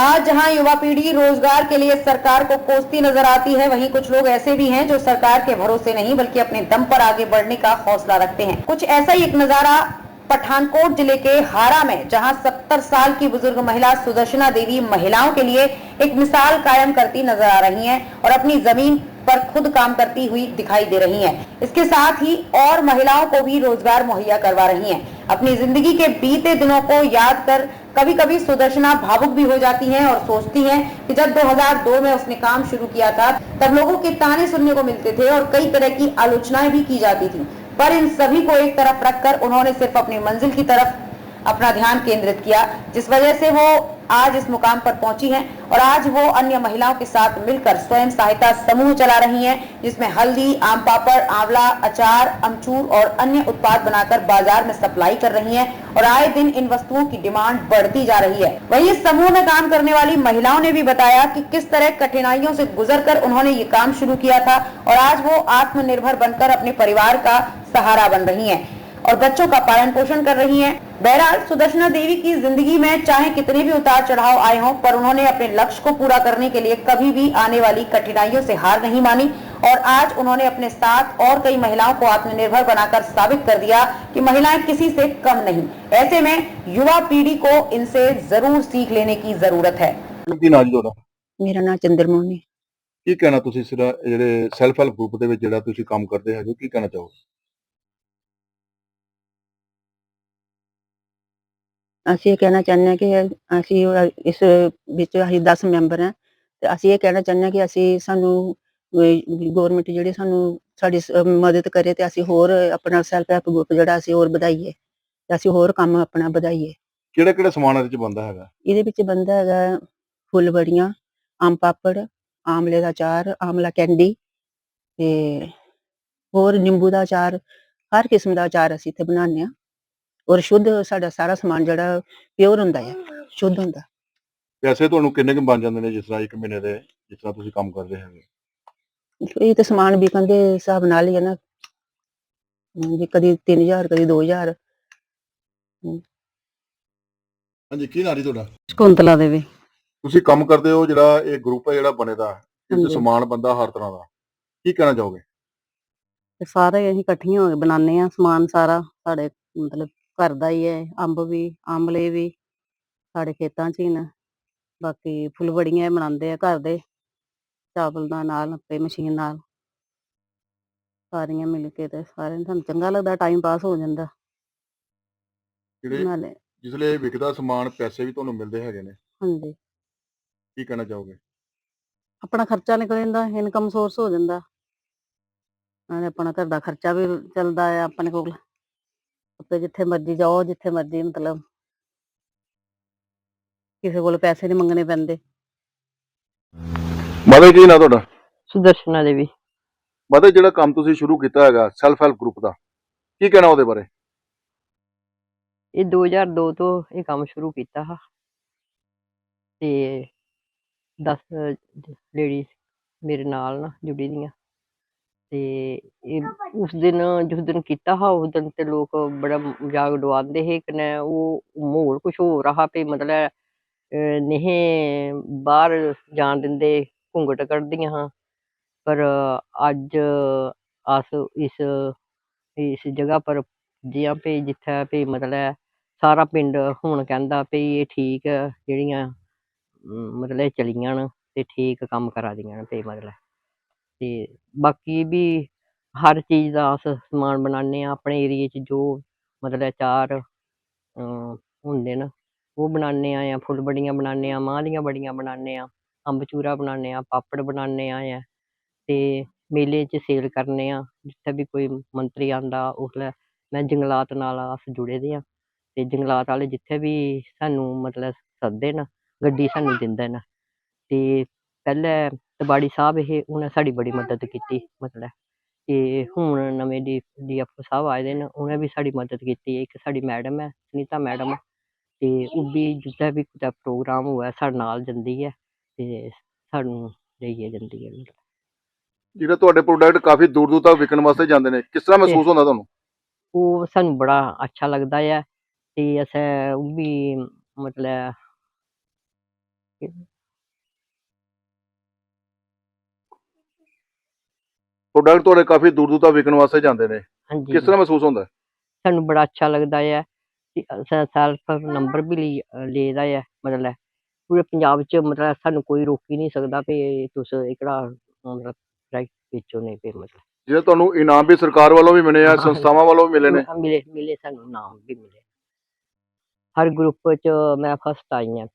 आज जहाँ युवा पीढ़ी रोज़गार के लिए सरकार को कोसती नज़र आती है, वहीं कुछ लोग ऐसे भी हैं जो सरकार के भरोसे नहीं, बल्कि अपने दम पर आगे बढ़ने का हौसला रखते हैं। कुछ ऐसा ही एक नज़ारा पठानकोट ज़िले के हारा में, जहाँ 70 साल की बुज़ुर्ग महिला सुदर्शना देवी महिलाओं के लिए एक मिसाल कायम करती नज़र आ रही हैं और अपनी ज़मीन पर खुद काम करती हुई दिखाई दे रही हैं। इसके साथ ही और महिलाओं को भी रोज़गार मुहैया करवा रही हैं। अपनी ज़िंदगी के बीते दिनों को याद कर कभी कभी सुदर्शना भावुक भी हो जाती हैं और सोचती हैं कि जब 2002 में उसने काम शुरू किया था, तब लोगों के ताने सुनने को मिलते थे और कई तरह की आलोचनाएँ भी की जाती थी। पर इन सभी को एक तरफ़ रखकर उन्होंने सिर्फ़ अपनी मंजिल की तरफ़ अपना ध्यान केंद्रित किया, जिस वजह से वो आज इस मुकाम पर पहुँची हैं और आज वो अन्य महिलाओं के साथ मिलकर स्वयं सहायता समूह चला रही हैं, जिसमें हल्दी, आम पापड़, आंवला, अचार, अमचूर और अन्य उत्पाद बनाकर बाज़ार में सप्लाई कर रही हैं और आए दिन इन वस्तुओं की डिमांड बढ़ती जा रही है। वहीं इस समूह में काम करने वाली महिलाओं ने भी बताया कि किस तरह कठिनाइयों से गुजरकर उन्होंने ये काम शुरू किया था और आज वो आत्मनिर्भर बनकर अपने परिवार का सहारा बन रही हैं। और बच्चों का पालन पोषण कर रही हैं बहरहाल सुदर्शना देवी की जिंदगी में चाहे कितने भी उतार चढ़ाव आए हों पर उन्होंने अपने लक्ष्य को पूरा करने के लिए कभी भी आने वाली कठिनाइयों से हार नहीं मानी और आज उन्होंने अपने साथ और कई महिलाओं को आत्मनिर्भर बनाकर साबित कर दिया कि महिलाएं किसी से कम नहीं ऐसे में युवा पीढ़ी को इनसे जरूर सीख लेने की जरूरत है ਕੀ ਨਾਂ ਜੀ ਤੁਹਾਡਾ ਮੇਰਾ ਨਾਮ ਚੰਦਰਮੋਹਨੀ ਕੀ ਕਹਿਣਾ ਤੁਸੀਂ ਸਿਰਾ ਜਿਹੜੇ ਸੈਲਫ ਹੈਲਪ ਗਰੁੱਪ ਦੇ ਵਿੱਚ ਜਿਹੜਾ ਤੁਸੀਂ ਕੰਮ ਕਰਦੇ ਹੈਗੇ ਹੋ, ਕੀ ਕਹਿਣਾ ਚਾਹੋਗੇ ਅਸੀਂ ਇਹ ਕਹਿਣਾ ਚਾਹੁੰਦੇ ਹਾਂ ਕਿ ਅਸੀਂ ਇਸ ਵਿੱਚ ਅਸੀਂ 10 ਮੈਂਬਰ ਹਾਂ ਤੇ ਅਸੀਂ ਇਹ ਕਹਿਣਾ ਚਾਹੁੰਦੇ ਹਾਂ ਕਿ ਅਸੀਂ ਸਾਨੂੰ ਗਵਰਨਮੈਂਟ ਜਿਹੜੀ ਸਾਨੂੰ ਸਾਡੀ ਸ- ਮਦਦ ਕਰੇ ਤੇ ਅਸੀਂ ਹੋਰ ਆਪਣਾ ਸੈਲਫ ਹੈਲਪ ਗਰੁੱਪ ਜਿਹੜਾ ਅਸੀਂ ਹੋਰ ਵਧਾਈਏ ਤੇ ਅਸੀਂ ਹੋਰ ਕੰਮ ਆਪਣਾ ਵਧਾਈਏ। ਕਿਹੜਾ ਕਿਹੜਾ ਸਮਾਨ ਇਹਦੇ ਚ ਬੰਦਾ ਹੈਗਾ? ਇਹਦੇ ਵਿੱਚ ਬੰਦਾ ਹੈਗਾ ਫੁੱਲ ਬੜੀਆਂ ਆਮ ਪਾਪੜ ਆਮਲੇ ਦਾ ਅਚਾਰ ਆਮਲਾ ਕੈਂਡੀ ਤੇ ਹੋਰ ਨਿੰਬੂ ਦਾ ਅਚਾਰ ਹਰ ਕਿਸਮ ਦਾ ਅਚਾਰ ਅਸੀਂ ਇੱਥੇ ਬਣਾਉਂਦੇ ਹਾਂ। ਔਰ ਸ਼ੁੱਧ ਸਾਡਾ ਸਾਰਾ ਸਮਾਨ ਜਿਹੜਾ ਪਿਓਰ ਹੁੰਦਾ ਹੈ ਸ਼ੁੱਧ ਹੁੰਦਾ। ਪੈਸੇ ਤੁਹਾਨੂੰ ਕਿੰਨੇ ਕੁ ਬਣ ਜਾਂਦੇ ਨੇ ਜਿਸ ਤਰ੍ਹਾਂ ਇੱਕ ਮਹੀਨੇ ਦੇ ਜਿਸ ਤਰ੍ਹਾਂ ਤੁਸੀਂ ਕੰਮ ਕਰਦੇ ਹੈਗੇ? ਇਹ ਤੇ ਸਮਾਨ ਵਿਕਣ ਦੇ ਹਿਸਾਬ ਨਾਲ ਹੀ ਹੈ ਨਾ। ਵੀ ਕਦੀ 3000 ਕਦੀ 2000 ਹਾਂਜੀ ਕੀ ਨਾਂ ਜੀ ਤੁਹਾਡਾ? ਸ਼ਕੁੰਤਲਾ ਦੇਵੀ। ਤੁਸੀਂ ਕੰਮ ਕਰਦੇ ਹੋ ਜਿਹੜਾ ਇਹ ਗਰੁੱਪ ਹੈ ਜਿਹੜਾ ਬਣੇਦਾ ਇਸ ਹਾਂਜੀ। ਚ ਸਮਾਨ ਬੰਦਾ ਹਰ ਤਰ੍ਹਾਂ ਦਾ। ਕੀ ਕਹਿਣਾ ਚਾਹੋਗੇ? ਤੇ ਸਾਰੇ ਅਸੀਂ ਇਕੱਠੀਆਂ ਹੋ ਕੇ ਬਣਾਉਂਦੇ ਆ ਸਮਾਨ ਸਾਰਾ ਸਾਡੇ ਮਤਲਬ ਘਰ ਦਾ ਹੀ ਹੈ ਅੰਬ ਵੀ ਆਮਲੇ ਵੀ ਸਾਡੇ ਖੇਤਾਂ 'ਚ ਹੀ ਨੇ। ਬਾਕੀ ਫੁੱਲਵੜੀਆਂ ਇਹ ਬਣਾਉਂਦੇ ਆ ਘਰ ਦੇ ਚਾਵਲ ਦਾ ਨਾਲ ਤੇ ਮਸ਼ੀਨ ਨਾਲ। ਸਾਰੀਆਂ ਮਿਲ ਕੇ ਤੇ ਸਾਰਿਆਂ ਨੂੰ ਸਾਨੂੰ ਚੰਗਾ ਲੱਗਦਾ ਟਾਈਮ ਪਾਸ ਹੋ ਜਾਂਦਾ। ਜਿਹੜੇ ਨਾਲੇ ਜਿਸਲੇ ਵਿਕਦਾ ਸਮਾਨ ਪੈਸੇ ਵੀ ਤੁਹਾਨੂੰ ਮਿਲਦੇ ਹੈਗੇ ਨੇ। ਹਾਂਜੀ। ਕੀ ਕਹਿਣਾ ਚਾਹੋਗੇ? ਆਪਣਾ ਖਰਚਾ ਨਿਕਲ ਜਾਂਦਾ ਇਨਕਮ ਸੋਰਸ ਹੋ ਜਾਂਦਾ। ਨਾਲੇ ਆਪਣਾ ਘਰ ਦਾ ਖਰਚਾ ਵੀ ਚੱਲਦਾ ਆ ਆਪਣੇ ਕੋਲ। ਉੱਤੇ ਜਿੱਥੇ ਮਰਜ਼ੀ ਜਾਓ ਜਿੱਥੇ ਮਰਜ਼ੀ ਮਤਲਬ ਕਿਸੇ ਕੋਲ ਪੈਸੇ ਨਹੀਂ ਮੰਗਣੇ ਪੈਂਦੇ। ਮਤਲਬ ਕੀ ਨਾਂ ਤੁਹਾਡਾ? ਸੁਦਰਸ਼ਨਾ ਦੇਵੀ। ਮਤਲਬ ਜਿਹੜਾ ਕੰਮ ਤੁਸੀਂ ਸ਼ੁਰੂ ਕੀਤਾ ਹੈਗਾ ਸੈਲਫ ਹੈਲਪ ਗਰੁੱਪ ਦਾ ਕੀ ਕਹਿਣਾ ਉਹਦੇ ਬਾਰੇ? ਇਹ 2002 ਤੋਂ ਇਹ ਕੰਮ ਸ਼ੁਰੂ ਕੀਤਾ ਹਾ। ਤੇ 10 ਲੇਡੀਜ਼ ਮੇਰੇ ਨਾਲ ਨਾ ਜੁੜੀ ਦੀਆਂ। ਤੇ ਇਹ ਉਸ ਦਿਨ ਜਿਸ ਦਿਨ ਕੀਤਾ ਹਾ ਉਸ ਦਿਨ ਤੇ ਲੋਕ ਬੜਾ ਮਜ਼ਾਕ ਉਡਾਉਂਦੇ ਸੀ। ਕਿ ਨਾ ਉਹ ਮਾਹੌਲ ਕੁਝ ਹੋ ਰਹਾ ਤੇ ਮਤਲਬ ਨਹੀਂ ਬਾਹਰ ਜਾਣ ਦਿੰਦੇ ਘੁੰਗਟ ਕੱਢਦੀਆਂ ਹਾਂ। ਪਰ ਅੱਜ ਅਸ ਇਸ ਇਸ ਜਗ੍ਹਾ ਪਰ ਜਿਹਾਂ ਪੇ ਜਿੱਥੇ ਪੇ ਮਤਲਬ ਸਾਰਾ ਪਿੰਡ ਹੁਣ ਕਹਿੰਦਾ ਵੀ ਇਹ ਠੀਕ ਆ, ਜਿਹੜੀਆਂ ਮਤਲਬ ਚਲੀਆਂ ਨ ਤੇ ਠੀਕ ਕੰਮ ਕਰਾ ਦੀਆਂ ਤੇ ਮਤਲਬ। ਤੇ ਬਾਕੀ ਵੀ ਹਰ ਚੀਜ਼ ਦਾ ਅਸ ਸਮਾਨ ਬਣਾਉਂਦੇ ਆ ਆਪਣੇ ਏਰੀਏ 'ਚ ਜੋ ਮਤਲਬ ਚਾਰ ਅਮ, ਹੁੰਦੇ ਨੇ ਉਹ ਬਣਾਉਂਦੇ ਆ ਜਾਂ ਫੁੱਲ ਬਣਾਉਂਦੇ ਆ ਮਾਂਹ ਦੀਆਂ ਬੜੀਆਂ ਬਣਾਉਂਦੇ ਆ ਅੰਬਚੂਰਾ ਬਣਾਉਂਦੇ ਆ ਪਾਪੜ ਬਣਾਉਂਦੇ ਆ ਜਾਂ ਤੇ ਮੇਲੇ 'ਚ ਸੇਲ ਕਰਨੇ ਆ ਜਿੱਥੇ ਵੀ ਕੋਈ ਮੰਤਰੀ ਆਂਦਾ ਉਸ ਮੈਂ ਜੰਗਲਾਤ ਨਾਲ ਅਸੀਂ ਜੁੜੇ ਦੇ ਆ ਤੇ ਜੰਗਲਾਤ ਵਾਲੇ ਜਿੱਥੇ ਵੀ ਸਾਨੂੰ ਮਤਲਬ ਸੱਦਦੇ ਨਾ ਗੱਡੀ ਸਾਨੂੰ ਦਿੰਦੇ ਨੇ ਤੇ ਪਹਿਲੇ ਤਬਾੜੀ ਸਾਹਿਬ ਇਹ ਉਹਨੇ ਸਾਡੀ ਬੜੀ ਮਦਦ ਕੀਤੀ ਮਤਲਬ ਤੇ ਹੁਣ ਨਵੇਂ ਡੀ ਡੀਐਫਓ ਸਾਹਿਬ ਆਏ ਦੇ ਨੇ ਉਹਨੇ ਵੀ ਸਾਡੀ ਮਦਦ ਕੀਤੀ ਇੱਕ ਸਾਡੀ ਮੈਡਮ ਹੈ ਸੁਨੀਤਾ ਮੈਡਮ ਤੇ ਉਹ ਵੀ ਜਿੱਦਾਂ ਵੀ ਕੋਈ ਪ੍ਰੋਗਰਾਮ ਹੋਇਆ ਸਾਡੇ ਨਾਲ ਜਾਂਦੀ ਹੈ ਤੇ ਸਾਨੂੰ ਲਈਏ ਜਾਂਦੀ ਹੈ ਜਿਹੜਾ ਤੁਹਾਡੇ ਪ੍ਰੋਡਕਟ ਕਾਫੀ ਦੂਰ ਦੂਰ ਤੱਕ ਵਿਕਣ ਵਾਸਤੇ ਜਾਂਦੇ ਨੇ ਕਿਸ ਤਰ੍ਹਾਂ ਮਹਿਸੂਸ ਹੁੰਦਾ ਤੁਹਾਨੂੰ? ਉਹ ਸਾਨੂੰ ਬੜਾ ਅੱਛਾ ਲੱਗਦਾ ਹੈ ਤੇ ਅਸਾਂ ਉਹ ਵੀ ਮਤਲਬ ਪ੍ਰੋਡਕਟ ਤੁਹਾਡੇ ਕਾਫੀ ਦੂਰ ਦੂਰ ਤੱਕ ਵਿਕਣ ਵਾਸਤੇ ਜਾਂਦੇ ਨੇ। ਹਾਂਜੀ। ਕਿਸ ਤਰ੍ਹਾਂ ਮਹਿਸੂਸ ਹੁੰਦਾ? ਹੈ? ਸਾਨੂੰ ਬੜਾ ਅੱਛਾ ਲੱਗਦਾ ਹੈ ਕਿ ਸੈਲਫ ਨੰਬਰ ਵੀ ਲਈ ਲੇਦਾ ਹੈ ਮਤਲਬ ਪੂਰੇ ਪੰਜਾਬ ਚ ਮਤਲਬ ਸਾਨੂੰ ਕੋਈ ਰੋਕ ਹੀ ਨਹੀਂ ਸਕਦਾ ਵੀ ਤੁਸੀਂ ਮਤਲਬ ਰਾਈਟ ਵੇਚੋ ਨਹੀਂ ਪੇ ਮਤਲਬ। ਜਿਹੜੇ ਤੁਹਾਨੂੰ ਇਨਾਮ ਵੀ ਸਰਕਾਰ ਵੱਲੋਂ ਵੀ ਮਿਲੇ ਆ। ਸੰਸਥਾਵਾਂ ਵੱਲੋਂ ਵੀ ਮਿਲੇ ਨੇ। ਮਿਲੇ ਮਿਲੇ ਸਾਨੂੰ ਨਾਮ ਵੀ ਮਿਲੇ। ਹਰ ਗਰੁੱਪ ਚ ਮੈਂ ਫਸਟ ਆਈ ਹਾਂ।